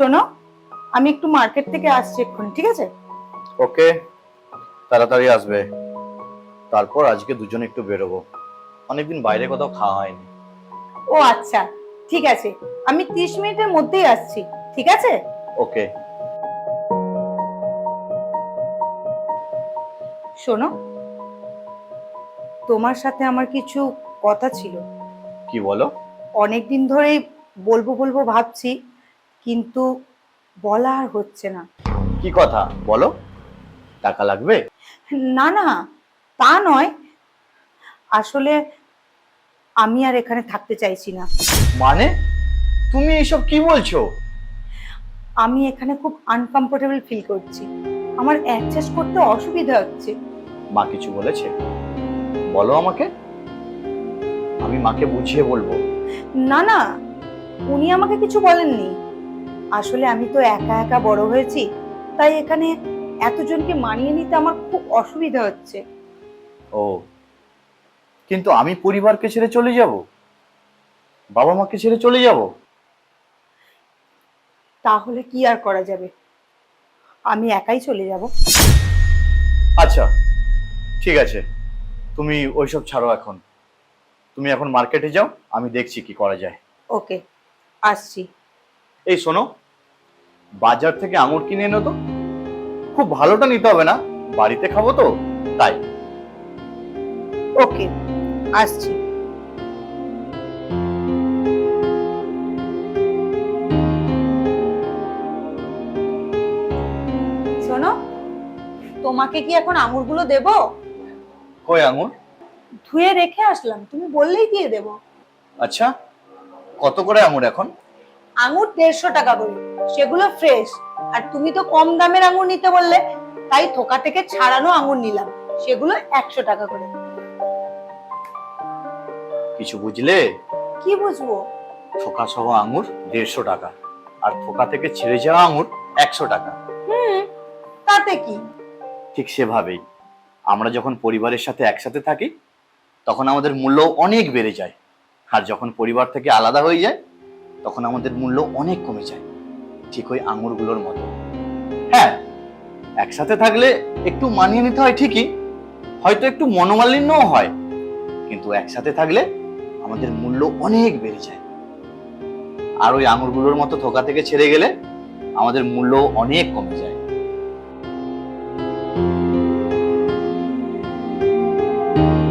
শোনো আমি একটু মার্কেট থেকে আসছি এক্ষুনি ঠিক আছে? ওকে তাড়াতাড়ি আসবে। তারপর আজকে দুজনে একটু বেরোবো। অনেকদিন বাইরে কোথাও খাওয়া হয়নি। ও আচ্ছা ঠিক আছে। আমি ত্রিশ মিনিটের মধ্যেই আসছি ঠিক আছে? ওকে। শোনো তোমার সাথে আমার কিছু কথা ছিল। কি বলো? অনেকদিন ধরেই বলব বলব ভাবছি কিন্তু বলা আর হচ্ছে না। কি কথা? বলো। টাকা লাগবে? না না তা নয়। আসলে আমি আর এখানে থাকতে চাইছি না। মানে? তুমি এসব কি বলছো? আমি এখানে খুব আনকমফোর্টেবল ফিল করছি। আমার অ্যাডজাস্ট করতে অসুবিধা হচ্ছে। মা কিছু বলেছে? বলো আমাকে। আমি মাকে বুঝিয়ে বলব। না না উনি আমাকে কিছু বলেননি। আসলে আমি তো একা একা বড় হয়েছি তাই এখানে এতজনকে মানিয়ে নিতে আমার খুব অসুবিধা হচ্ছে। ও কিন্তু আমি পরিবারকে ছেড়ে চলে যাব? বাবা মাকে ছেড়ে চলে যাব? তাহলে কি আর করা যাবে? আমি একাই চলে যাব। আচ্ছা ঠিক আছে। তুমি ওইসব ছাড়ো এখন। তুমি এখন মার্কেটে যাও আমি দেখছি কি করা যায়। ওকে আসছি। এই শোনো বাজার থেকে আঙুর কিনে এনো তো। খুব ভালোটা নিতে হবে না? বাড়িতে খাব তো তাই। ওকে আসছি। শোনো তোমাকে কি এখন আঙুরগুলো দেব? কই আঙুর? ধুয়ে রেখে আসলাম তুমি বললেই দিয়ে দেব। আচ্ছা কত করে আঙুর এখন? আঙুর দেড়শো টাকা করে। সেগুলো ফ্রেশ আর তুমি তো কম দামের আঙুর নিতে বললে তাই থোকা থেকে ছাড়ানো আঙুর নিলাম। সেগুলো একশো টাকা করে। কিছু বুঝলে? কি বুঝব? থোকা সহ আঙুর দেড়শো টাকা আর থোকা থেকে ছেড়ে যাওয়া আঙুর একশো টাকা। হুম তাতে কি? ঠিক সেভাবেই। আমরা যখন পরিবারের সাথে একসাথে থাকি তখন আমাদের মূল্য অনেক বেড়ে যায়। আর যখন পরিবার থেকে আলাদা হয়ে যায় তখন আমাদের মূল্য অনেক কমে যায়। ঠিক ওই আঙুরগুলোর মতো। হ্যাঁ একসাথে থাকলে একটু মানিয়ে নিতে হয় ঠিকই, হয়তো একটু মনোমালিন্যও হয়, কিন্তু একসাথে থাকলে আমাদের মূল্য অনেক বেড়ে যায়। আর ওই আঙুরগুলোর মতো থোকা থেকে ছেড়ে গেলে আমাদের মূল্য অনেক কমে যায়। thank you